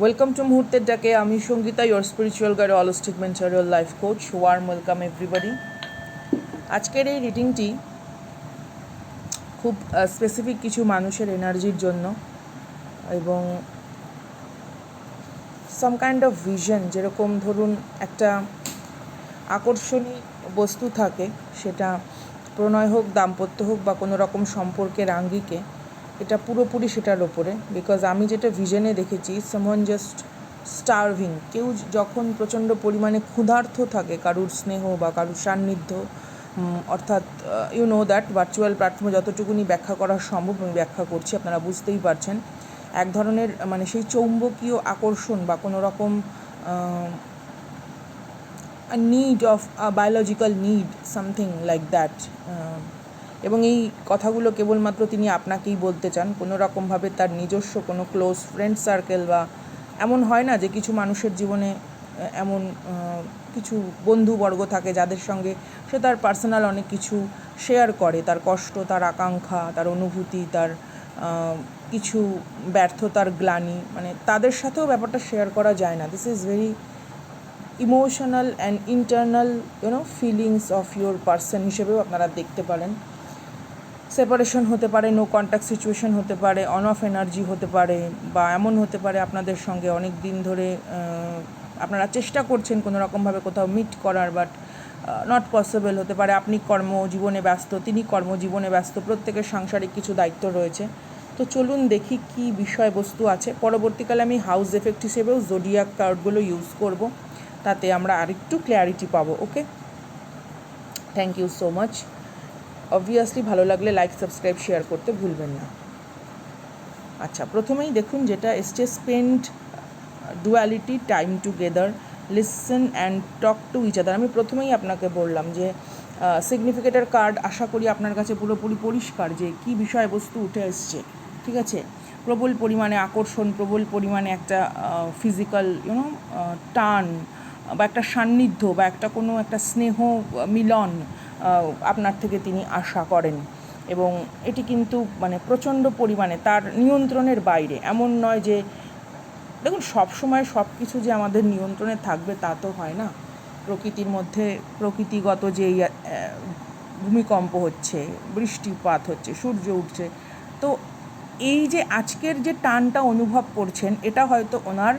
Welcome to মুহূর্তের ডাকে আমি Sangeeta your spiritual guide holistic mentorial life coach warm welcome everybody আজকের এই রিডিংটি খুব স্পেসিফিক কিছু মানুষের এনার্জির জন্য এবং সাম কাইন্ড অফ ভিশন যেরকম ধরুন একটা আকর্ষণী বস্তু থাকে, সেটা প্রণয় হোক, দাম্পত্য হোক, বা কোনো রকম সম্পর্কের আঙ্গিকে এটা পুরোপুরি সেটার ওপরে বিকজ আমি যেটা ভিজনে দেখেছি সামওয়ান জাস্ট স্টারভিং কেউ যখন প্রচণ্ড পরিমাণে ক্ষুধার্থ থাকে, কারুর স্নেহ বা কারুর সান্নিধ্য অর্থাৎ ইউ নো দ্যাট ভার্চুয়াল প্ল্যাটফর্মে যতটুকুনি ব্যাখ্যা করা সম্ভব, আমি ব্যাখ্যা করছি, আপনারা বুঝতেই পারছেন। এক ধরনের মানে সেই চৌম্বকীয় আকর্ষণ বা কোনো রকম need of biological need something like that এবং এই কথাগুলো কেবলমাত্র তিনি আপনাকেই বলতে চান। কোনো রকমভাবে তার নিজস্ব কোনো ক্লোজ ফ্রেন্ড সার্কেল বা এমন হয় না যে কিছু মানুষের জীবনে এমন কিছু বন্ধুবর্গ থাকে যাদের সঙ্গে সে তার পার্সোনাল অনেক কিছু শেয়ার করে। তার কষ্ট, তার আকাঙ্ক্ষা, তার অনুভূতি, তার কিছু ব্যর্থতার গ্লানি। মানে তাদের সাথেও ব্যাপারটা শেয়ার করা যায় না। This is very emotional and internal you know feelings of your person হিসেবেও আপনারা দেখতে পারেন। সেপারেশন হতে পারে নো কন্ট্যাক্ট সিচুয়েশন হতে পারে অন অফ এনার্জি হতে পারে বা এমন হতে পারে আপনাদের সঙ্গে অনেক দিন ধরে আপনারা চেষ্টা করছেন কোনো রকমভাবে কোথাও মিট করার বাট নট পসিবল হতে পারে। আপনি কর্মজীবনে ব্যস্ত, তিনি কর্মজীবনে ব্যস্ত, প্রত্যেকের সাংসারিক কিছু দায়িত্ব রয়েছে। তো চলুন দেখি কি বিষয়বস্তু আছে। পরবর্তীকালে আমি হাউস এফেক্ট হিসেবেও জোডিয়াক কার্ডগুলো ইউজ করব। তাতে আমরা আরেকটু ক্ল্যারিটি পাবো okay thank you so much obviously ভালো লাগলে লাইক সাবস্ক্রাইব শেয়ার করতে ভুলবেন না। আচ্ছা প্রথমেই দেখুন যেটা এসছে spend duality time together listen and talk to each other আমি প্রথমেই আপনাকে বললাম যে সিগনিফিকেটার কার্ড আশা করি আপনার কাছে পুরোপুরি পরিষ্কার যে কী বিষয়বস্তু উঠে এসছে, ঠিক আছে? প্রবল পরিমাণে আকর্ষণ, প্রবল পরিমাণে একটা ফিজিক্যাল ইউনো টান বা একটা সান্নিধ্য বা একটা কোনো একটা স্নেহ, মিলন আপনার থেকে তিনি আশা করেন। এবং এটি কিন্তু মানে প্রচণ্ড পরিমাণে তার নিয়ন্ত্রণের বাইরে। এমন নয় যে দেখুন সবসময় সব কিছু যে আমাদের নিয়ন্ত্রণে থাকবে তা তো হয় না। প্রকৃতির মধ্যে প্রকৃতিগত আহ, ভূমিকম্প হচ্ছে বৃষ্টিপাত হচ্ছে সূর্য উঠছে তো এই যে আজকের যে টানটা অনুভব করছেন এটা হয়তো ওনার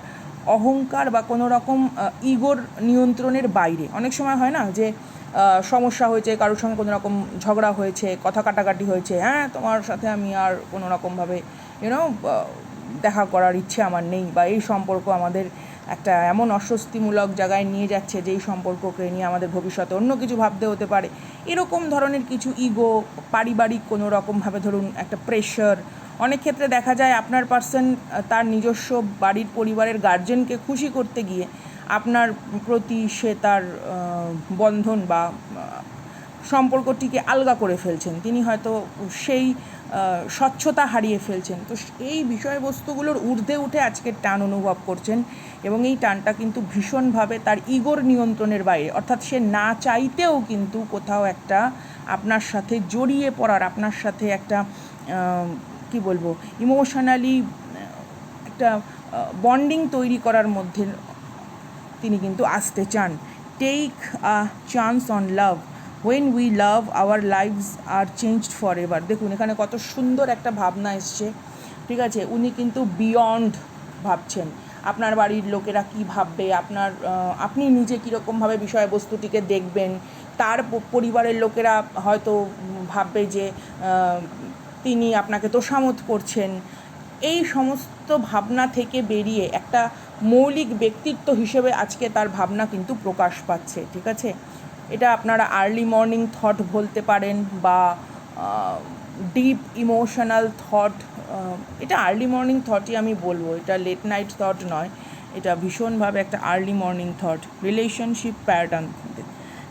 অহংকার বা কোনো রকম ইগোর নিয়ন্ত্রণের বাইরে। অনেক সময় হয় না যে সমস্যা হয়েছে, কারোর সঙ্গে কোনো রকম ঝগড়া হয়েছে, কথা কাটাকাটি হয়েছে হ্যাঁ তোমার সাথে আমি আর কোনো রকমভাবে ইউনো দেখা করার ইচ্ছে আমার নেই, বা এই সম্পর্ক আমাদের একটা এমন অস্বস্তিমূলক জায়গায় নিয়ে যাচ্ছে যে এই সম্পর্ককে নিয়ে আমাদের ভবিষ্যতে অন্য কিছু ভাবতে হতে পারে। এরকম ধরনের কিছু ইগো পারিবারিক কোনো রকমভাবে ধরুন একটা প্রেশার অনেক ক্ষেত্রে দেখা যায় আপনার পার্সন তার নিজস্ব বাড়ির পরিবারের গার্জেনকে খুশি করতে গিয়ে আপনার প্রতি সে তার বন্ধন বা সম্পর্কটিকে আলগা করে ফেলছেন। তিনি হয়তো সেই স্বচ্ছতা হারিয়ে ফেলছেন। তো এই বিষয়বস্তুগুলোর ঊর্ধ্বে উঠে আজকের টান অনুভব করছেন এবং এই টানটা কিন্তু ভীষণভাবে তার ইগোর নিয়ন্ত্রণের বাইরে, অর্থাৎ সে না চাইতেও কিন্তু কোথাও একটা আপনার সাথে জড়িয়ে পড়ার, আপনার সাথে একটা কি বলব, ইমোশনালি একটা বন্ডিং তৈরি করার মধ্যে তিনি কিন্তু আসতে চান। Take a chance on love when we love our lives are changed forever ever দেখুন, এখানে কত সুন্দর একটা ভাবনা এসছে। ঠিক আছে? উনি কিন্তু বিয়ন্ড ভাবছেন। আপনার বাড়ির লোকেরা কি ভাববে? আপনার আপনি নিজে কীরকমভাবে বিষয়বস্তুটিকে দেখবেন? তার পরিবারের লোকেরা হয়তো ভাববে যে তিনি আপনাকে তোষামত করছেন। এই সমস্ত ভাবনা থেকে বেরিয়ে একটা মৌলিক ব্যক্তিত্ব হিসেবে আজকে তার ভাবনা কিন্তু প্রকাশ পাচ্ছে, ঠিক আছে? এটা আপনারা আর্লি মর্নিং থট বলতে পারেন বা ডিপ ইমোশনাল থট এটা আর্লি মর্নিং থটই আমি বলব, এটা লেট নাইট থট নয়, এটা ভীষণভাবে একটা early morning thought relationship pattern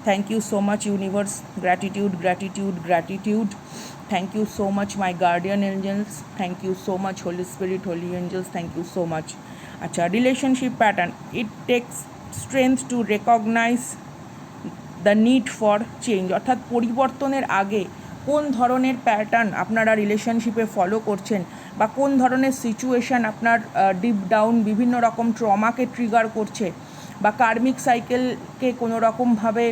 thank you so much universe gratitude gratitude gratitude thank you so much my guardian angels thank you so much holy spirit holy angels thank you so much আচ্ছা relationship pattern it takes strength to recognise the need for change অর্থাৎ পরিবর্তনের আগে কোন ধরনের pattern আপনারা রিলেশনশিপে follow করছেন বা কোন ধরনের সিচুয়েশান আপনার ডিপ ডাউন বিভিন্ন রকম ট্রমাকে ট্রিগার করছে বা কার্মিক সাইকেলকে কোনো রকমভাবে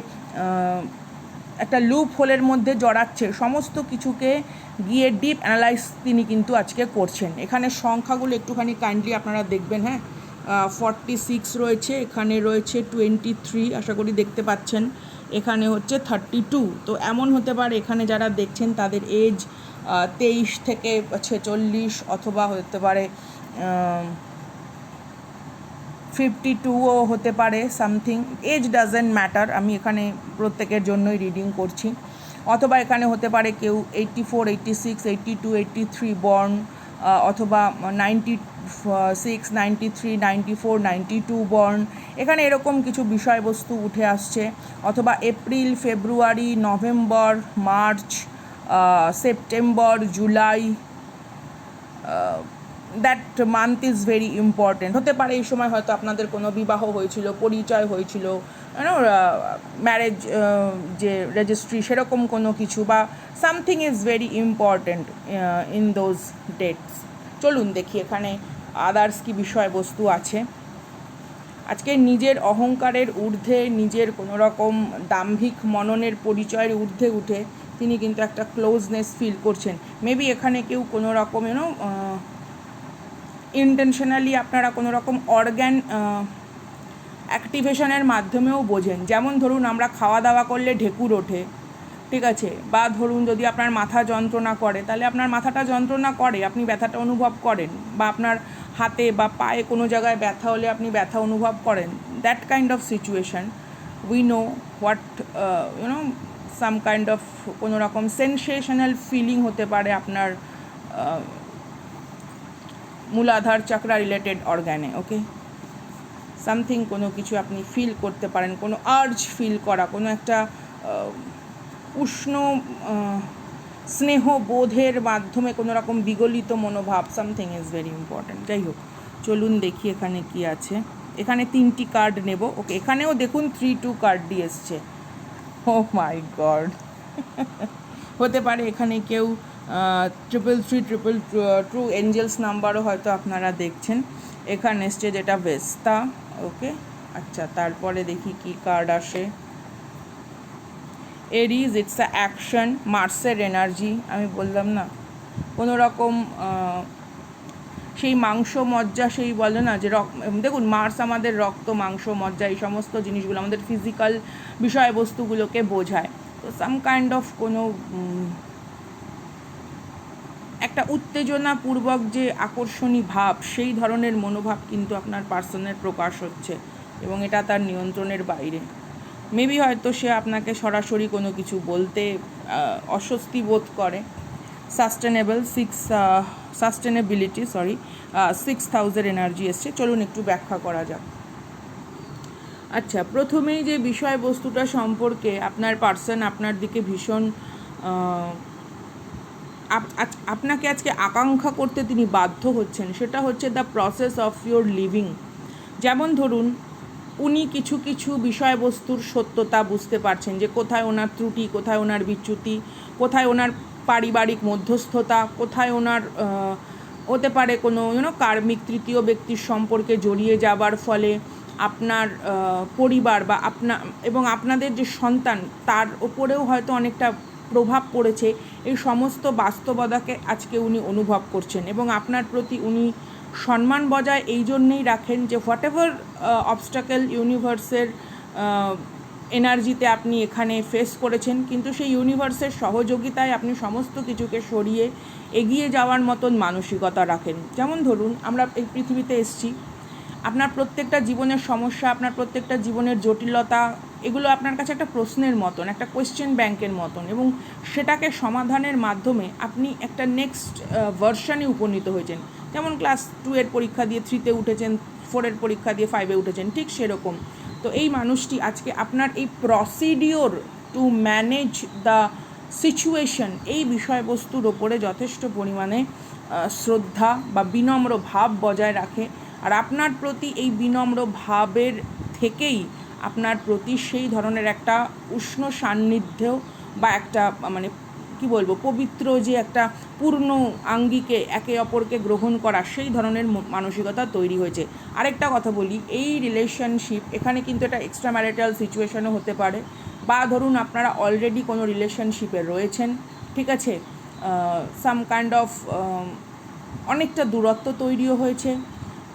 একটা লুপ হোলের মধ্যে জড়াচ্ছে। সমস্ত কিছুকে গিয়ে ডিপ অ্যানালাইজ তিনি কিন্তু আজকে করছেন। এখানে সংখ্যাগুলো একটুখানি কাইন্ডলি আপনারা দেখবেন হ্যাঁ? ফর্টি সিক্স রয়েছে, এখানে রয়েছে টোয়েন্টি থ্রি আশা করি দেখতে পাচ্ছেন। এখানে হচ্ছে থার্টি টু তো এমন হতে পারে এখানে যারা দেখছেন তাদের এজ তেইশ থেকে ছেচল্লিশ অথবা হতে পারে ফিফটি টুও হতে পারে সামথিং এজ ডাজেন্ট ম্যাটার আমি এখানে প্রত্যেকের জন্যই রিডিং করছি। অথবা এখানে হতে পারে কেউ eighty four eighty six eighty two eighty three born অথবা ninety six ninety three ninety four ninety two born এখানে এরকম কিছু বিষয়বস্তু উঠে আসছে। অথবা April February November March September July that month is very important হতে পারে এই সময় হয়তো আপনাদের কোনো বিবাহ হয়েছিল, পরিচয় হয়েছিল ম্যারেজ যে রেজিস্ট্রি সেরকম কোনো কিছু বা something is very important in those dates চলুন দেখি এখানে আদার্স কি বিষয়বস্তু আছে। আজকে নিজের অহংকারের ঊর্ধ্বে, নিজের কোনো রকম দাম্ভিক মননের পরিচয়ের ঊর্ধ্বে উঠে তিনি কিন্তু একটা ক্লোজনেস ফিল করছেন। মেবি এখানে কেউ কোনো রকম ইউনো ইন্টেনশনালি আপনারা কোনো রকম অর্গ্যান অ্যাক্টিভেশনের মাধ্যমেও বোঝেন। যেমন ধরুন আমরা খাওয়া দাওয়া করলে ঢেকুর ওঠে, ঠিক আছে? বা ধরুন যদি আপনার মাথা যন্ত্রণা করে, তাহলে আপনার মাথাটা যন্ত্রণা করে, আপনি ব্যথাটা অনুভব করেন। বা আপনার হাতে বা পায়ে কোনো জায়গায় ব্যথা হলে আপনি ব্যথা অনুভব করেন। That kind of situation we know what you know some kind of কোনো রকম সেন্সেশনাল ফিলিং হতে পারে আপনার মূলাধার চাকরা রিলেটেড অর্গ্যানে ওকে সামথিং কোনো কিছু আপনি ফিল করতে পারেন, কোনো আর্জ ফিল করা, কোনো একটা উষ্ণ স্নেহ বোধের মাধ্যমে কোনো রকম বিগলিত মনোভাব সামথিং ইজ ভেরি ইম্পর্ট্যান্ট যাই হোক। চলুন দেখি এখানে কি আছে। এখানে তিনটি কার্ড নেব ওকে এখানেও দেখুন থ্রি টু কার্ড দিয়ে এসছে। ও মাই গড হতে পারে এখানে কেউ triple three triple true angels নাম্বারও হয়তো আপনারা দেখছেন। এখানে এসছে যেটা ভেস্তা ওকে আচ্ছা তারপরে দেখি কি কার্ড আসে। এরিজ ইটস আ অ্যাকশন মার্সের এনার্জি আমি বললাম না। কোনো রকম সেই মাংস মজ্জা সেই বলে না যে রক দেখুন মার্স আমাদের রক্ত মাংস মজ্জা এই সমস্ত জিনিসগুলো আমাদের ফিজিক্যাল বিষয়বস্তুগুলোকে বোঝায়। তো সাম কাইন্ড অফ কোনো একটা উত্তেজনাপূর্বক যে আকর্ষণী ভাব, সেই ধরনের মনোভাব কিন্তু আপনার পার্সনের প্রকাশ হচ্ছে এবং এটা তার নিয়ন্ত্রণের বাইরে। মেবি হয়তো সে আপনাকে সরাসরি কোনো কিছু বলতে অস্বস্তি বোধ করে। Sustainable six sustainability sorry six thousand energy এসছে। চলুন একটু ব্যাখ্যা করা যাক। আচ্ছা প্রথমেই যে বিষয়বস্তুটা সম্পর্কে আপনার পার্সন আপনার দিকে ভীষণ আপনাকে আজকে আকাঙ্ক্ষা করতে তিনি বাধ্য হচ্ছেন। সেটা হচ্ছে the process of your living যেমন ধরুন, উনি কিছু কিছু বিষয়বস্তুর সত্যতা বুঝতে পারছেন যে কোথায় ওনার ত্রুটি, কোথায় ওনার বিচ্যুতি, কোথায় ওনার পারিবারিক মধ্যস্থতা, কোথায় ওনার হতে পারে কোনো ইউনো কার্মিক তৃতীয় ব্যক্তির সম্পর্কে জড়িয়ে যাবার ফলে আপনার পরিবার বা আপনা, এবং আপনাদের যে সন্তান, তার ওপরেও হয়তো অনেকটা প্রভাব পড়েছে, এই সমস্ত বাস্তবতাকে আজকে উনি অনুভব করছেন এবং আপনার প্রতি উনি সম্মান বজায় এই জন্যেই রাখেন যে হোয়াট এভার অবস্টাকেল ইউনিভার্সের এনার্জিতে আপনি এখানে ফেস করেছেন, কিন্তু সেই ইউনিভার্সের সহযোগিতায় আপনি সমস্ত কিছুকে সরিয়ে এগিয়ে যাওয়ার মতন মানসিকতা রাখেন। যেমন ধরুন, আমরা এই পৃথিবীতে এসছি, আপনার প্রত্যেকটা জীবনের সমস্যা, আপনার প্রত্যেকটা জীবনের জটিলতা এগুলো আপনার কাছে একটা প্রশ্নের মতন, একটা কোয়েশ্চেন ব্যাংকের মতন এবং সেটাকে সমাধানের মাধ্যমে আপনি একটা নেক্সট ভার্সানে উপনীত হয়েছেন। যেমন ক্লাস টু এর পরীক্ষা দিয়ে থ্রিতে উঠেছেন ফোরের পরীক্ষা দিয়ে ফাইভে উঠেছেন, ঠিক সেরকম। তো এই মানুষটি আজকে আপনার এই procedure to manage the situation এই বিষয়বস্তুর ওপরে যথেষ্ট পরিমাণে শ্রদ্ধা বা বিনম্র ভাব বজায় রাখে। আর আপনার প্রতি এই বিনম্র ভাবের থেকেই আপনার প্রতি সেই ধরনের একটা উষ্ণ সান্নিধ্য বা একটা মানে কি বলব, পবিত্র যে একটা পূর্ণ আঙ্গিকে একে অপরকে গ্রহণ করা, সেই ধরনের মানসিকতা তৈরি হয়েছে। আরেকটা কথা বলি, এই রিলেশনশিপ এখানে কিন্তু এটা এক্সট্রা ম্যারিটাল সিচুয়েশনও হতে পারে। বা ধরুন আপনারা অলরেডি কোনো রিলেশনশিপে রয়েছেন, ঠিক আছে? সাম কাইন্ড অফ অনেকটা দূরত্ব তৈরিও হয়েছে।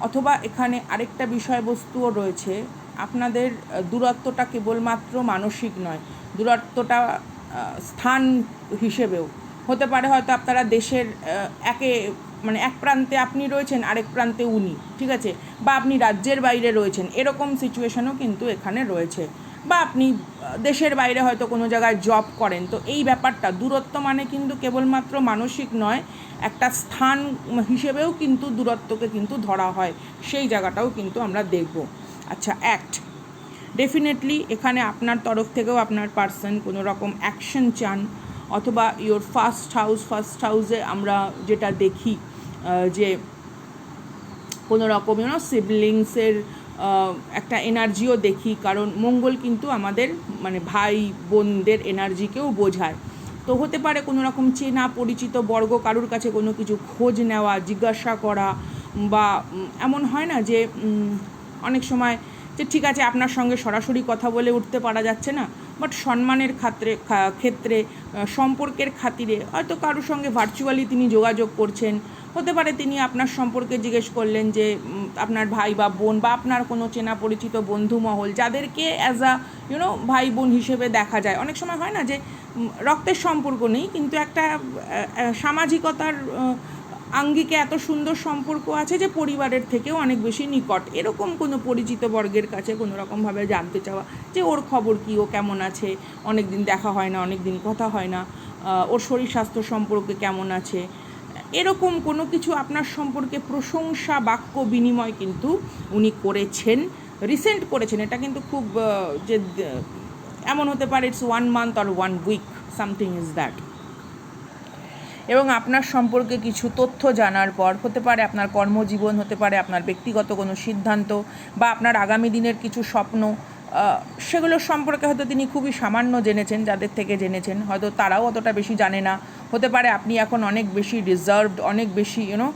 অথবা এখানে আরেকটা বিষয়বস্তুও রয়েছে আপনাদের দূরত্বটা কেবলমাত্র মানসিক নয়, দূরত্বটা স্থান হিসেবেও। হতে পারে হয়তো আপনারা দেশের একে মানে এক প্রান্তে আপনি রয়েছেন, আরেক প্রান্তে উনি, ঠিক আছে? বা আপনি রাজ্যের বাইরে রয়েছেন, এরকম সিচুয়েশনও কিন্তু এখানে রয়েছে। বা আপনি দেশের বাইরে হয়তো কোনো জায়গায় জব করেন, তো এই ব্যাপারটা, দূরত্ব মানে কিন্তু কেবলমাত্র মানসিক নয়, একটা স্থান হিসেবেও কিন্তু দূরত্বকে কিন্তু ধরা হয়, সেই জায়গাটাও কিন্তু আমরা দেখব। আচ্ছা অ্যাক্ট ডেফিনেটলি এখানে আপনার তরফ থেকেও আপনার পার্সন কোনো রকম অ্যাকশন চান অথবা ইওর ফার্স্ট হাউস ফার্স্ট হাউসে আমরা যেটা দেখি যে কোনো রকম ইউনো সিবলিংসের একটা এনার্জিও দেখি। কারণ মঙ্গল কিন্তু আমাদের মানে ভাই বোনদের এনার্জিকেও বোঝায়। তো হতে পারে কোনো রকম চেনা পরিচিত বর্গ কারুর কাছে কোনো কিছু খোঁজ নেওয়া, জিজ্ঞাসা করা বা এমন হয় না যে অনেক সময় যে ঠিক আছে আপনার সঙ্গে সরাসরি কথা বলে উঠতে পারা যাচ্ছে না বাট সম্মানের খা- ক্ষেত্রে সম্পর্কের খাতিরে হয়তো কারোর সঙ্গে ভার্চুয়ালি তিনি যোগাযোগ করছেন। হতে পারে তিনি আপনার সম্পর্কে জিজ্ঞেস করলেন যে আপনার ভাই বা বোন বা আপনার কোনো চেনা পরিচিত বন্ধু মহল যাদেরকে অ্যাজ আ ইউনো ভাই বোন হিসেবে দেখা যায়। অনেক সময় হয় না যে রক্তের সম্পর্ক নেই, কিন্তু একটা সামাজিকতার আঙ্গিকে এত সুন্দর সম্পর্ক আছে যে পরিবারের থেকেও অনেক বেশি নিকট। এরকম কোনো পরিচিত বর্গের কাছে কোনো রকমভাবে জানতে চাওয়া যে ওর খবর কী, ও কেমন আছে অনেক দিন দেখা হয় না অনেক দিন কথা হয় না ওর শরীর স্বাস্থ্য সম্পর্কে কেমন আছে? এরকম কোনো কিছু আপনার সম্পর্কে প্রশংসা, বাক্য, বিনিময় কিন্তু উনি করেছেন রিসেন্ট করেছেন। এটা কিন্তু খুব যে, এমন হতে পারে it's one month or one week something is that এবং আপনার সম্পর্কে কিছু তথ্য জানার পর হতে পারে আপনার কর্মজীবন, হতে পারে আপনার ব্যক্তিগত কোনো সিদ্ধান্ত বা আপনার আগামী দিনের কিছু স্বপ্ন সেগুলোর সম্পর্কে হয়তো তিনি খুবই সামান্য জেনেছেন, যাদের থেকে জেনেছেন। হয়তো তারাও অতটা বেশি জানে না। হতে পারে আপনি এখন অনেক বেশি রিজার্ভড অনেক বেশি ইউনো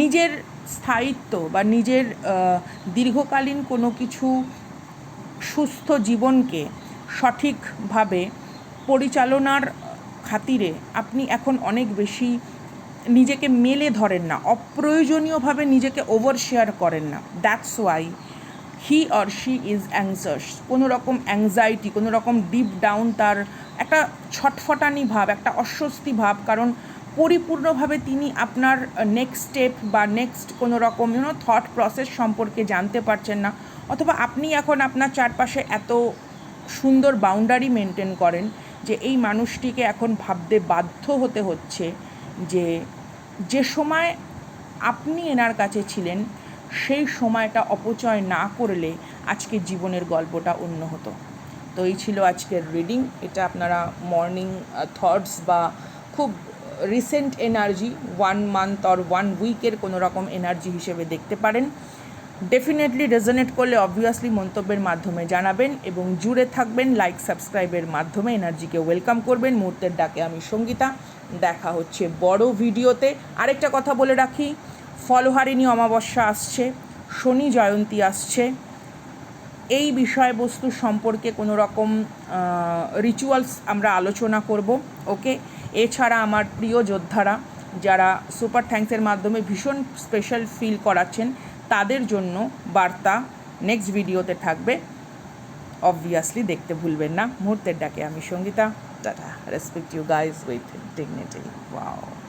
নিজের স্থায়িত্ব বা নিজের দীর্ঘকালীন কোনো কিছু সুস্থ জীবনকে সঠিকভাবে পরিচালনার খাতিরে আপনি এখন অনেক বেশি নিজেকে মেলে ধরেন না, অপ্রয়োজনীয়ভাবে নিজেকে ওভার শেয়ার করেন না। That's why he or she is anxious কোনো রকম অ্যাংজাইটি কোনো রকম ডিপ ডাউন তার একটা ছটফটানি ভাব, একটা অস্বস্তি ভাব, কারণ পরিপূর্ণভাবে তিনি আপনার নেক্সট স্টেপ বা নেক্সট কোনো রকম ইউনো থট প্রসেস সম্পর্কে জানতে পারছেন না। অথবা আপনি এখন আপনার চারপাশে এত সুন্দর বাউন্ডারি মেনটেন করেন যে এই মানুষটিকে এখন ভাবতে বাধ্য হতে হচ্ছে যে যে সময় আপনি এনার কাছে ছিলেন, সেই সময়টা অপচয় না করলে আজকে জীবনের গল্পটা অন্য হতো। তো এই ছিল আজকের রিডিং। এটা আপনারা মর্নিং থটস বা খুব recent energy one month or one উইকের কোনো রকম এনার্জি হিসেবে দেখতে পারেন। ডেফিনেটলি রেজনেট করলে অবভিয়াসলি মন্তব্যের মাধ্যমে জানাবেন এবং জুড়ে থাকবেন লাইক সাবস্ক্রাইবের মাধ্যমে এনার্জিকে ওয়েলকাম করবেন। মুহূর্তের ডাকে আমি সঙ্গীতা, দেখা হচ্ছে বড় ভিডিওতে। আরেকটা কথা বলে রাখি, ফলহারিণী অমাবস্যা আসছে, শনি জয়ন্তী আসছে। এই বিষয়বস্তু সম্পর্কে কোনো রকম রিচুয়ালস আমরা আলোচনা করব, ওকে? এছাড়া আমার প্রিয় যোদ্ধারা, যারা সুপার থ্যাঙ্কসের মাধ্যমে ভীষণ স্পেশাল ফিল করাচ্ছেন তাদের জন্য বার্তা নেক্সট ভিডিওতে থাকবে। অবভিয়াসলি দেখতে ভুলবেন না। মুহূর্তের ডাকে আমি Sangeeta. Tata. Respect you guys with dignity wow